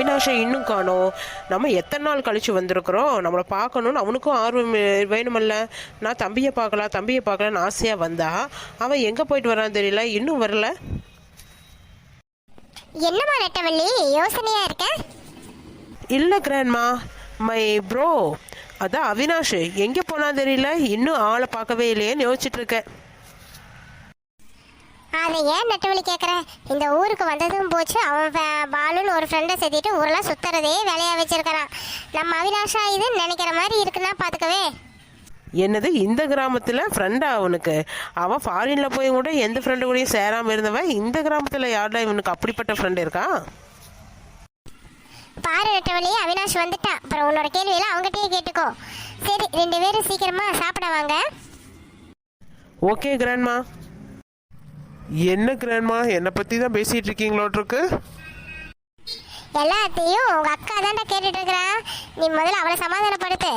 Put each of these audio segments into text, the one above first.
அவினாஷை இன்னும் காணோம். நம்ம எத்தனை நாள் கழிச்சு வந்திருக்கிறோம்? நம்மளை பார்க்கணும்னு அவனுக்கும் ஆர்வம் வேணுமல்ல. நான் தம்பியை பார்க்கலாம் தம்பியை பார்க்கலான்னு ஆசையாக வந்தா அவன் எங்கே போயிட்டு வரான்னு தெரியல. இன்னும் வரல. என்னம்மா நெட்டவள்ளி? யோசனையா இருக்க? இல்லை கிராண்ட்மா மை ப்ரோ அதான் அவினாஷ். எங்கே போனா தெரியல. இன்னும் ஆளை பார்க்கவே இல்லையேன்னு யோசிச்சுட்டு இருக்கேன். அதை ஏன் நெட்டவள்ளி கேட்குற இந்த ஊருக்கு வந்ததும் போச்சு அவன் பாலுன்னு ஒரு ஃப்ரெண்டை சேர்த்திட்டு ஊரெல்லாம் சுத்துறதே வேலையா வச்சிருக்கிறான். நம்ம அவினாஷா இதுன்னு நினைக்கிற மாதிரி இருக்குன்னா பார்த்துக்கவே என்னது இந்த கிராமத்தில் ஃப்ரெண்டா அவனுக்கு? அவன் ஃபாரினில் போய் கூட எந்த ஃப்ரெண்டு கூடயும் சேராமல் இருந்தவன் இந்த கிராமத்தில் யார்டா இவனுக்கு அப்படிப்பட்ட ஃப்ரெண்டு இருக்கா? பாரு நெட்டவள்ளி அவினாஷ் வந்துட்டான் அப்புறம் உன்னோட கேள்வியெல்லாம் அவங்ககிட்டயே கேட்டுக்கோ. சரி ரெண்டு பேரும் சீக்கிரமா சாப்பிட வாங்க. Okay grandma. என்ன கிராண்ட்மா? என்னை பற்றி தான் பேசிகிட்டு இருக்கீங்களோட்ருக்கு எல்லாத்தையும் உங்க அக்கா தான்டா கேட்டுட்டு இருக்கிறான் நீ முதல்ல அவளை சமாதானப்படுத்து.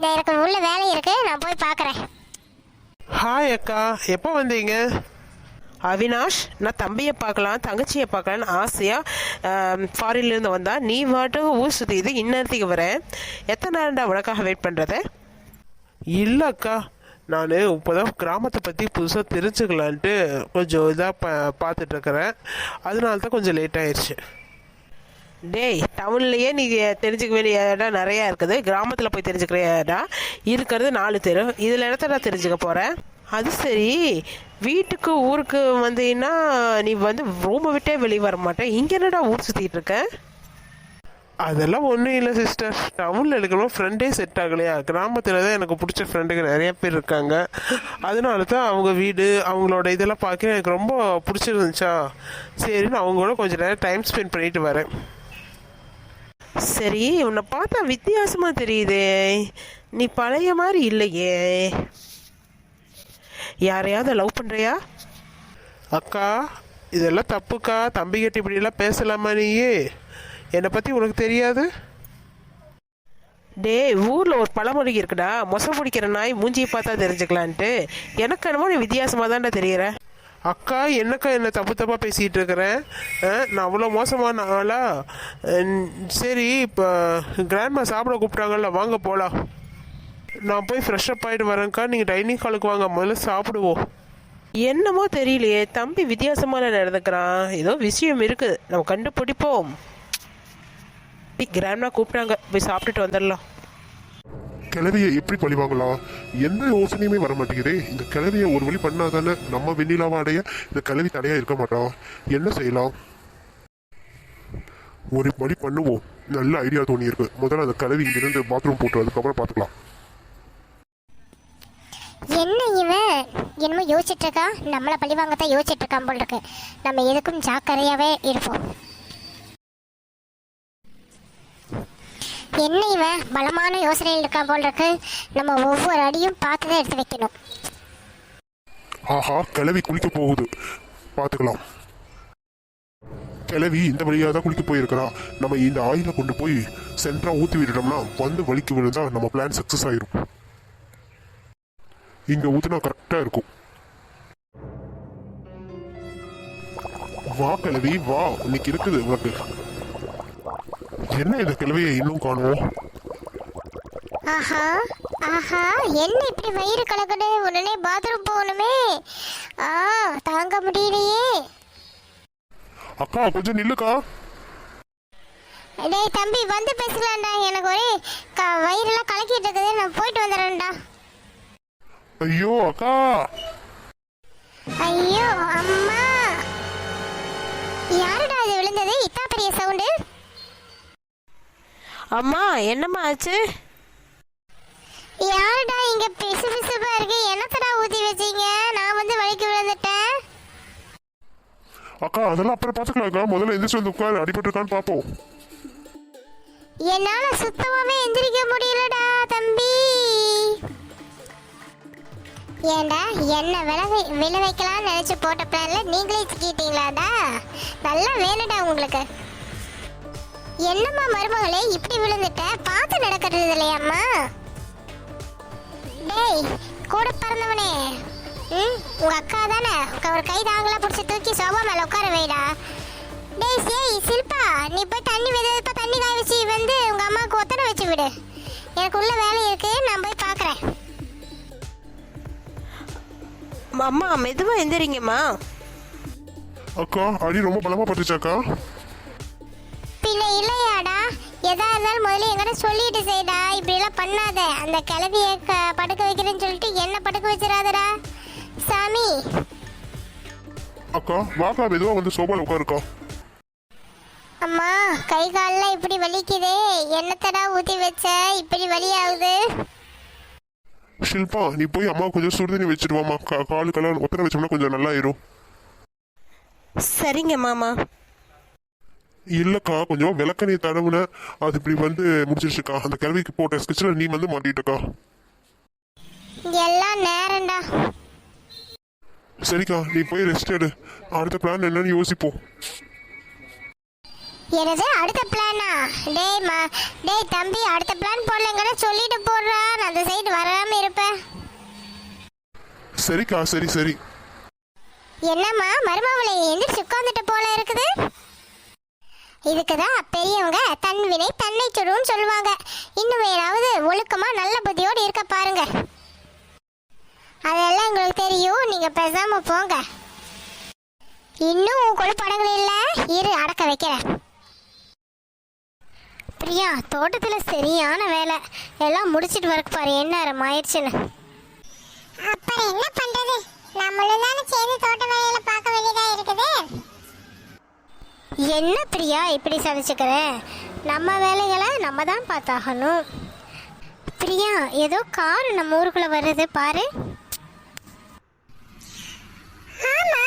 நான் எனக்கு உள்ள வேலை இருக்கு நான் போய் பார்க்கறேன் ஹாய் அக்கா எப்போ வந்தீங்க? அவினாஷ் நான் தம்பியை பார்க்கலாம் தங்கச்சியை பார்க்கலான்னு ஆசையாக ஃபாரின்லேருந்து வந்தா நீ வாட்டு ஊர் சுற்றிது இந்நேரத்துக்கு வரேன். எத்தனை நேரம்டா உனக்காக வெயிட் பண்ணுறது இல்லை அக்கா நான் இப்போ தான் கிராமத்தை பற்றி புதுசாக தெரிஞ்சுக்கலான்ட்டு கொஞ்சம் இதாக பா பார்த்துட்ருக்குறேன் அதனால தான் கொஞ்சம் லேட் ஆயிடுச்சு டேய் டவுன்லேயே நீ தெரிஞ்சுக்க வேண்டிய இடம் நிறையா இருக்குது. கிராமத்தில் போய் தெரிஞ்சுக்கிற இடம். இருக்கிறது நாலு தெரு. இதில் இடத்த நான் தெரிஞ்சுக்க போகிறேன் அது சரி. வீட்டுக்கு ஊருக்கு வந்தீங்கன்னா நீ வந்து ரூமை விட்டே வெளியே வர மாட்டேன். இங்கே என்னடா ஊர் சுற்றிட்டு இருக்க? அதெல்லாம் ஒன்றும் இல்லை சிஸ்டர் டவுனில் எடுக்கணும் ஃப்ரெண்டே செட் ஆகலையா? கிராமத்தில் தான் எனக்கு பிடிச்ச ஃப்ரெண்டுங்க நிறைய பேர் இருக்காங்க. அதனால தான் அவங்க வீடு அவங்களோட இதெல்லாம் பார்க்க எனக்கு ரொம்ப பிடிச்சிருந்துச்சா? சரின்னு அவங்களோட கொஞ்சம் நேரம் டைம் ஸ்பெண்ட் பண்ணிட்டு வரேன். சரி உன்னை பார்த்தா வித்தியாசமாக தெரியுதே. நீ பழைய மாதிரி இல்லையே. யாரையாவது லவ் பண்ணுறியா அக்கா இதெல்லாம் தப்புக்கா? தம்பிக்கிட்ட இப்படிலாம் பேசலாமா நீயே? என்னை பற்றி உனக்கு தெரியாது? டேய் ஊரில் ஒரு பழமொழி இருக்குடா. மொசை பிடிக்கிற நாய் மூஞ்சியை பார்த்தா தெரிஞ்சுக்கலான்ட்டு. எனக்கு என்னமோ நீ வித்தியாசமாக தான்டா தெரியற. அக்கா என்னக்கா என்ன தப்பு தப்பாக பேசிகிட்டு இருக்கிறேன் நான் அவ்வளோ மோசமான ஆளா? சரி இப்போ கிராண்ட்மா சாப்பிட கூப்பிட்டாங்கல்ல வாங்க போகலாம் நான் போய் ஃப்ரெஷ் அப் ஆகிட்டு வரேன்க்கா. நீங்கள் டைனிங் ஹாலுக்கு வாங்க. முதல்ல சாப்பிடுவோம். என்னமோ தெரியலையே தம்பி வித்தியாசமான நடந்துக்கிறான். ஏதோ விஷயம் இருக்குது. நம்ம கண்டுபிடிப்போம். கிராண்ட்மா கூப்பிட்டாங்க. போய் சாப்பிட்டுட்டு வந்துடலாம். கிளவியை எப்படி பழி வாங்கலாம்? எந்த யோசனையுமே வர மாட்டேங்குதே. இந்த கிளவியை ஒரு வழி பண்ணாதானே நம்ம வெண்ணிலாவை அடைய இந்த கிளவி தடையா இருக்க மாட்டான் என்ன செய்யலாம்? ஒரு வழி பண்ணுவோம். நல்ல ஐடியா தோணி இருக்கு. முதல்ல அந்த கிளவி இங்கிருந்து பாத்ரூம் போட்டு அதுக்கப்புறம் பார்த்துக்கலாம். என்ன இவன் என்னமோ யோசிச்சுட்டு இருக்கா? நம்மளை பழி வாங்கத்தான் யோசிச்சுட்டு இருக்கான் போல் இருக்கு. நம்ம எதுக்கும் ஜாக்கிரதையாவே இருப்போம். என்ன இவன் பலமான யோசனையில் இருக்கா போல் இருக்கு. நம்ம ஒவ்வொரு அடியும் பார்த்து தான் எடுத்து வைக்கணும். ஆஹா கிளவி குளிக்க போகுது. பார்த்துக்கலாம். கிளவி இந்த வழியாக தான் குளிக்க போயிருக்கிறா. நம்ம இந்த ஆயிலை கொண்டு போய் சென்டரா ஊற்றி விட்டுட்டோம்னா வந்து வலிக்கு விழுந்தா நம்ம பிளான் சக்ஸஸ் ஆயிரும். இங்க ஊத்துனா கரெக்டா இருக்கும். வா கிளவி வா. இன்னைக்கு இருக்குது உனக்கு. என்ன இந்த கிளவியை இன்னும் காணுவோம் ஆஹா ஆஹா என்ன இப்படி வயிறு கலக்குது? உடனே பாத்ரூம் போகணுமே. ஆ தாங்க முடியலையே. அக்கா கொஞ்சம் நில்லுக்கா. டேய் தம்பி வந்து பேசலாம்டா. எனக்கு ஒரே க வயிறெல்லாம் கலக்கிட்டு இருக்குது. நான் போயிட்டு வந்துடுறேன்டா. ஐயோ அக்கா. ஐயோ அம்மா. யாருடா இது விழுந்தது? இத்தா பெரிய சவுண்டு அம்மா என்னம்மா ஆச்சு? யாருடா இங்க பிசு பிசுப்பா இருக்கு? என்னத்தடா ஊத்தி வச்சீங்க? நான் வந்து வலிக்கு விழுந்துட்டேன். அக்கா அதெல்லாம் அப்புறம் பார்த்துக்கலாம்க்கா முதல்ல எந்திரிச்சு வந்து உட்காரு. அடிபட்டிருக்கான்னு பார்ப்போம் என்னால சுத்தமாவே எந்திரிக்க முடியலடா தம்பி. ஏண்டா என்ன விளை விளை வைக்கலாம்னு நினைச்சு போட்ட பிளான்ல நீங்களே சிக்கிட்டீங்களாடா? நல்லா வேணுடா உங்களுக்கு. என்னம்மா மருமகளே இப்படி விழுந்துட்ட? பார்த்து நடக்கிறது இல்லையாம்மா டேய் கூட பிறந்தவனே. ம் உங்க அக்கா தானே? ஒரு கை தாங்கலா பிடிச்சி தூக்கி சோபா மேல உட்கார வைடா. டேய் சேய் சில்பா நீ போய் தண்ணி வெது வெதுப்பா தண்ணி காய வச்சு வந்து உங்க அம்மாவுக்கு ஒத்தனை வச்சு விடு. எனக்கு உள்ள வேலை இருக்கு நான் போய் பார்க்கறேன் அம்மா மெதுவா எந்திரிங்கம்மா. அக்கா அடி ரொம்ப பலமா பட்டுச்சாக்கா பின்ன இல்லையாடா? எதா இருந்தாலும் முதல்ல என்கிட்ட சொல்லிட்டு செய்டா. இப்படி எல்லாம் பண்ணாத. அந்த கிளவிய க- படுக்க வைக்கிறேன்னு சொல்லிட்டு என்ன படுக்க வச்சிடாதடா? சாமி. அக்கா வாக்கா மெதுவா வந்து சோபால உட்காருக்கா. அம்மா கை கால்லாம் இப்படி வலிக்குதே. என்னத்தடா ஊத்தி வச்ச? இப்படி வலியாகுது. ஷில்பா நீ போய் அம்மா கொஞ்சம் சுடுதண்ணி வச்சுட்டு வாமா காலுக்கெல்லாம் ஒத்தனை வச்சோம்னா கொஞ்சம் நல்லா ஆயிரும் சரிங்க மாமா. இல்லக்கா கொஞ்சம் விளக்கணி தடவுன. அது இப்படி வந்து முடிச்சிருச்சுக்கா. அந்த கிழவிக்கு போட்ட ஸ்கெட்சில் நீ வந்து மாட்டிட்டக்கா. எல்லாம் நேரம்டா. சரிக்கா நீ போய் ரெஸ்ட் எடு. அடுத்த பிளான் என்னன்னு யோசிப்போம். எனது அடுத்த பிளானா டேய் மா டேய் தம்பி அடுத்த பிளான் போடலங்கன்னு சொல்லிட்டு போடுறா. நான் அந்த சைடு வராம இருப்பேன். சரிக்கா சரி சரி. என்னம்மா மருமவளை எந்திரிச்சு உட்காந்துட்டு போல இருக்குது? இதுக்கு தான் பெரியவங்க தன்வினை தன்னை சுடுன்னு சொல்லுவாங்க. இன்னும் ஏதாவது ஒழுக்கமா நல்ல புத்தியோடு இருக்க பாருங்க. அதெல்லாம் உங்களுக்கு தெரியும். நீங்க பேசாம போங்க. இன்னும் உன் கொழுப்படங்கள் இல்ல? இரு அடக்க வைக்கிறேன். பிரியா தோட்டத்துல சரியான வேலை. எல்லாம் முடிச்சிட்டு வரக்கு பாரு. என்ன ஆயிடுச்சுன்னு. அப்புறம் என்ன பண்றது நம்மளும் தானே சேர்ந்து தோட்ட வேலையில பார்க்க வேண்டியதா இருக்குது என்ன இப்படி சலிச்சுக்கிற நம்ம வேலைகளை நம்ம தான் பார்த்தாகணும். பிரியா ஏதோ கார் நம்ம ஊருக்குள்ள வருது பாரு. ஆமா.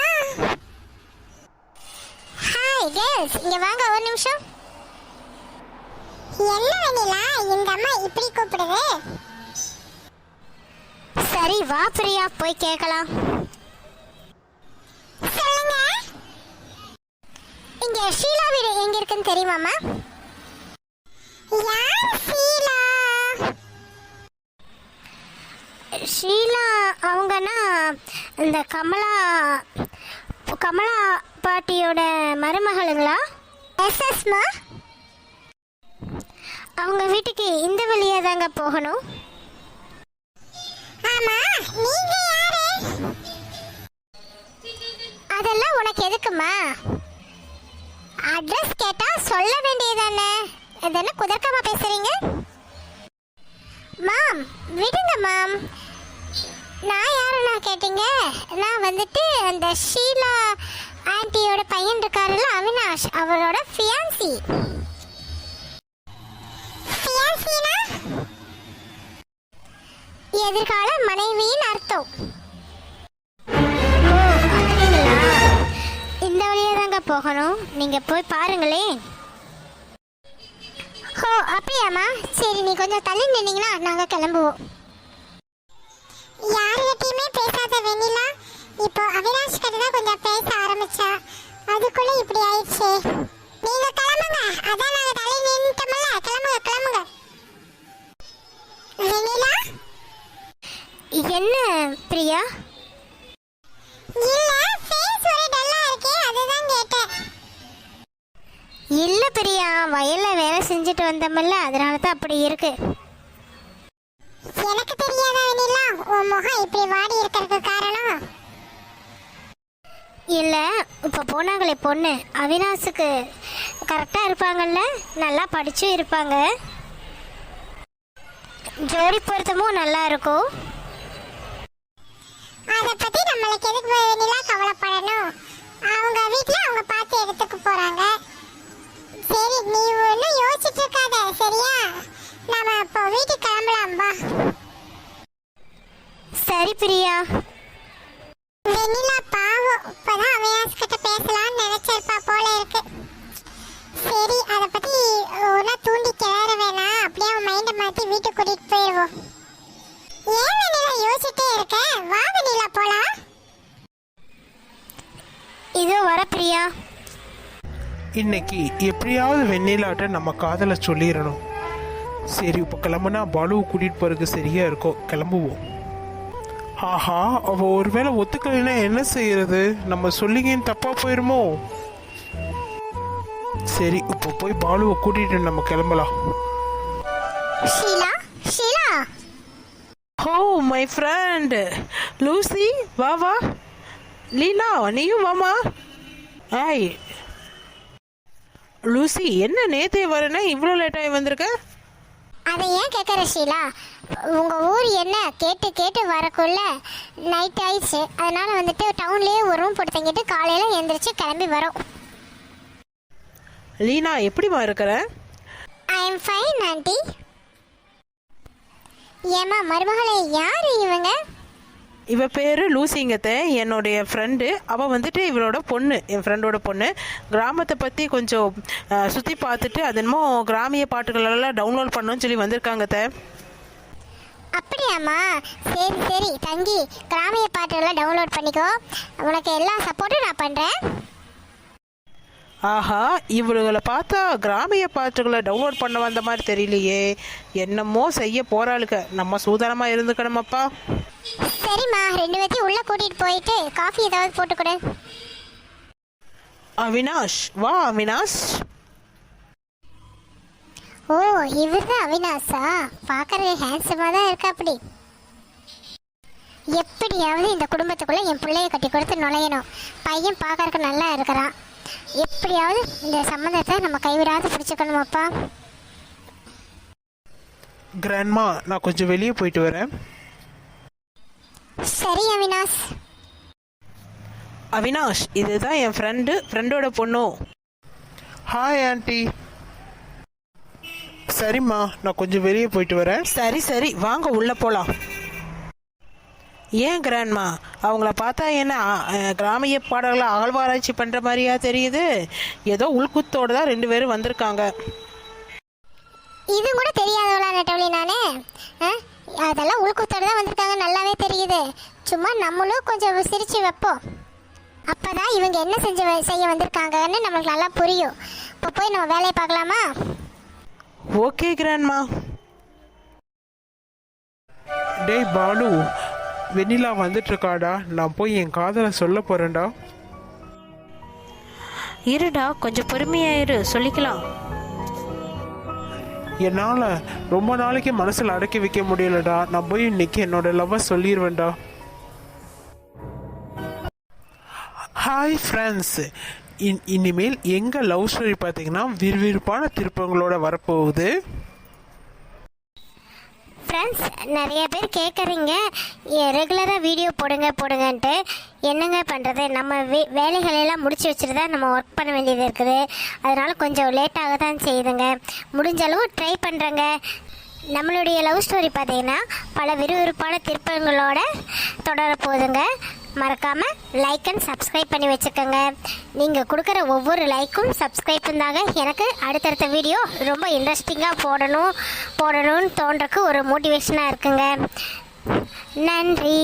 ஹாய் கேர்ள்ஸ் இங்க வாங்க ஒரு நிமிஷம். என்ன வெண்ணிலா இந்த அம்மா இப்படி கூப்பிடுது? சரி வா பிரியா. போய் கேட்கலாம். இங்க ஷீலா வீடு எங்க இருக்குன்னு தெரியுமாமா யார் ஷீலா? ஷீலா அவங்கன்னா இந்த கமலா கமலா பாட்டியோட மருமகளுங்களா? எஸ்எஸ்மா? அவங்க வீட்டுக்கு இந்த வழியா தாங்க போகணும். ஆமா நீங்க யாரு? அதெல்லாம் உனக்கு எதுக்குமா அட்ரஸ் கேட்டா சொல்ல வேண்டியதானே? இது என்ன குதர்க்கமா பேசுறீங்க? மாம் விடுங்க மாம் நான் யாருண்ணா கேட்டீங்க? நான் வந்துட்டு அந்த ஷீலா ஆன்ட்டியோட பையன் இருக்காருல்ல அவினாஷ் அவரோட ஃபியான்சி எதிர்கால மனைவியின் அர்த்தம். வழியா போகணும்? நீங்க போய் பாருங்களேன். ஓ அப்படியாம்மா? சரி நீ கொஞ்சம் தள்ளி நின்னீங்கன்னா நாங்க கிளம்புவோம். யார்கிட்டயுமே பேசாத வெண்ணிலா. இப்போ அவினாஷ் கிட்ட தான் கொஞ்சம் பேச ஆரம்பிச்சா. அதுக்குள்ள இப்படி ஆயிடுச்சு. நீங்க கிளம்புங்க. அதான் நாங்க தள்ளி நின்னுட்டோம்ல. கிளம்புங்க கிளம்புங்க. வெண்ணிலா? என்ன பிரியா? இல்ல ஃபேஸ் ஒரு டல்லா இல்ல பிரியா வயல்ல வேலை செஞ்சுட்டு வந்தோம்ல அதனால தான் அப்படி இருக்கு. எனக்கு தெரியாதா வெண்ணிலா? உன் முகம் இப்படி வாடி இருக்கிறதுக்கு காரணம்? இல்ல இப்ப போனாங்களே பொண்ணு. அவினாஷுக்கு கரெக்டா இருப்பாங்கல்ல? நல்லா படிச்சும் இருப்பாங்க. ஜோடி பொருத்தமும் நல்லா இருக்கும். அத பத்தி நம்மளுக்கு எதுக்கு நிலா கவலைப்படணும் அவங்க வீட்ல அவங்க பார்த்து எடுத்துக்க போறாங்க சரி நீ ஒன்றும் யோசிச்சுட்டு இருக்காத சரியா நாம இப்போ வீட்டுக்கு கிளம்பலாம் வா பிரியா? வெண்ணிலா பாவம். இப்பதான் அவையாஸ் கிட்ட பேசலாம்னு நினைச்சிருப்பா போல இருக்கு. சரி அதை பத்தி ஒன்னா தூண்டி கிளற வேணாம். அப்படியே அவன் மைண்டை மாத்தி வீட்டுக்கு கூட்டிட்டு போயிடுவோம் ஏன் வெண்ணிலா யோசிச்சுட்டே இருக்க? வா வெண்ணிலா போலாம். இதோ வர பிரியா. இன்னைக்கு எப்படியாவது வெண்ணிலாட்ட நம்ம காதலை சொல்லிடணும். சரி இப்போ கிளம்புனா பாலுவை கூட்டிகிட்டு போகிறதுக்கு சரியாக இருக்கும் கிளம்புவோம். ஆஹா அவ ஒருவேளை ஒத்துக்கலைன்னா என்ன செய்யறது? நம்ம சொல்லிங்கன்னு தப்பா போயிருமோ? சரி இப்போ போய் பாலுவை கூட்டிட்டு நம்ம கிளம்பலாம். Sheela Sheela. Oh my friend Lucy வா வா. லீலா நீயும் வாமா ஏய். லூசி என்ன நேத்தே வரேன்னா இவ்வளோ லேட்டாகி வந்திருக்க? அதை ஏன் கேட்குற ஷீலா? உங்க ஊர் என்ன? கேட்டு கேட்டு வரக்குள்ள நைட் ஆயிடுச்சு. அதனால வந்துட்டு டவுன்லயே ஒரு ரூம் போட்டு காலையில எந்திரிச்சு கிளம்பி வரோம். லீனா எப்படிமா இருக்கிற? ஐ எம் ஃபைன் ஆண்டி ஏமா மருமகளே யாரு இவங்க? இவ பேரு லூசிங்கத்த என்னுடைய ஃப்ரெண்டு அவள் வந்துட்டு இவளோட பொண்ணு என் ஃப்ரெண்டோட பொண்ணு. கிராமத்தை பற்றி கொஞ்சம் சுற்றி பார்த்துட்டு அது என்னமோ கிராமிய பாட்டுகளெல்லாம் டவுன்லோட் பண்ணணும்னு சொல்லி வந்திருக்காங்க அத்தை. அப்படியாம்மா? சரி சரி தங்கி கிராமிய பாட்டுகளை டவுன்லோட் பண்ணிக்கோ. உனக்கு எல்லா சப்போர்ட்டும் நான் பண்ணுறேன் ஆஹா இவளுகளை பார்த்தா கிராமிய பாட்டுகளை டவுன்லோட் பண்ண வந்த மாதிரி தெரியலையே. என்னமோ செய்ய போறாளுக்க நம்ம சூதானமா இருந்துக்கணுமப்பா. சரிம்மா ரெண்டு பேத்தையும் உள்ளே கூட்டிகிட்டு போயிட்டு காஃபி ஏதாவது போட்டு கொடு அவினாஷ் வா அவினாஷ். ஓ இவர் தான் அவினாஷா? பார்க்கறது ஹேண்ட்ஸமாக தான் இருக்கா அப்படி எப்படியாவது இந்த குடும்பத்துக்குள்ள என் பிள்ளைய கட்டி கொடுத்து நுழையணும். பையன் பார்க்கறதுக்கு நல்லா இருக்கிறான். எப்படியாவது இந்த சம்மந்தத்தை நம்ம கைவிடாது பிடிச்சிக்கணுமாப்பா. கிராண்ட்மா நான் கொஞ்சம் வெளியே போயிட்டு வரேன். சரி அவினாஷ். அவினாஷ் இதுதான் என் ஃப்ரெண்டு ஃப்ரெண்டோட பொண்ணு. ஹாய் ஆண்டி சரிம்மா நான் கொஞ்சம் வெளியே போயிட்டு வரேன். சரி சரி வாங்க உள்ள போலாம். ஏன் கிராண்ட்மா அவங்கள பார்த்தா என்ன கிராமிய பாடல்களை அகழ்வாராய்ச்சி பண்ற மாதிரியா தெரியுது? ஏதோ உள்குத்தோட தான் ரெண்டு பேரும் வந்திருக்காங்க. இது கூட தெரியாதவளா நெட்டவழி நானே? ஆ? அதெல்லாம் உள்குத்தோடு தான் வந்திருக்காங்க. நல்லாவே தெரியுது. சும்மா நம்மளும் கொஞ்சம் சிரிச்சு வைப்போம். அப்பதான் இவங்க என்ன செஞ்சு வ- செய்ய வந்திருக்காங்கன்னு நம்மளுக்கு நல்லா புரியும். இப்போ போய் நம்ம வேலையை பார்க்கலாமா? Okay grandma. டேய் பாலு வெண்ணிலா வந்துட்டு இருக்காடா நான் போய் என் காதலை சொல்ல போறேன்டா. இருடா கொஞ்சம் பொறுமையாயிரு சொல்லிக்கலாம். என்னால் ரொம்ப நாளைக்கு மனசில் அடக்கி வைக்க முடியலடா. நான் போய் இன்னைக்கு என்னோட லவ்வை சொல்லிடுவேன்டா ஹாய் ஃப்ரெண்ட்ஸ் இன் இனிமேல் எங்கள் லவ் ஸ்டோரி பார்த்தீங்கன்னா விறுவிறுப்பான திருப்பங்களோட வரப்போகுது. ஃப்ரெண்ட்ஸ் நிறைய பேர் கேட்குறீங்க ரெகுலராக வீடியோ போடுங்க போடுங்கன்ட்டு. என்னங்க பண்ணுறது நம்ம வே வேலைகளெல்லாம் முடிச்சு வச்சுட்டு தான் நம்ம ஒர்க் பண்ண வேண்டியது இருக்குது. அதனால் கொஞ்சம் லேட்டாக தான் செய்யுதுங்க முடிஞ்ச அளவு ட்ரை பண்ணுறேங்க நம்மளுடைய லவ் ஸ்டோரி பார்த்தீங்கன்னா பல விறுவிறுப்பான திருப்பங்களோட தொடர போகுதுங்க மறக்காமல் லைக் அண்ட் சப்ஸ்கிரைப் பண்ணி வச்சுக்கோங்க. நீங்கள் கொடுக்குற ஒவ்வொரு லைக்கும் சப்ஸ்கிரைப்பும் தாங்க எனக்கு அடுத்தடுத்த வீடியோ ரொம்ப இன்ட்ரெஸ்டிங்காக போடணும் போடணும்னு தோன்றக்கு ஒரு மோட்டிவேஷனாக இருக்குங்க. நன்றி.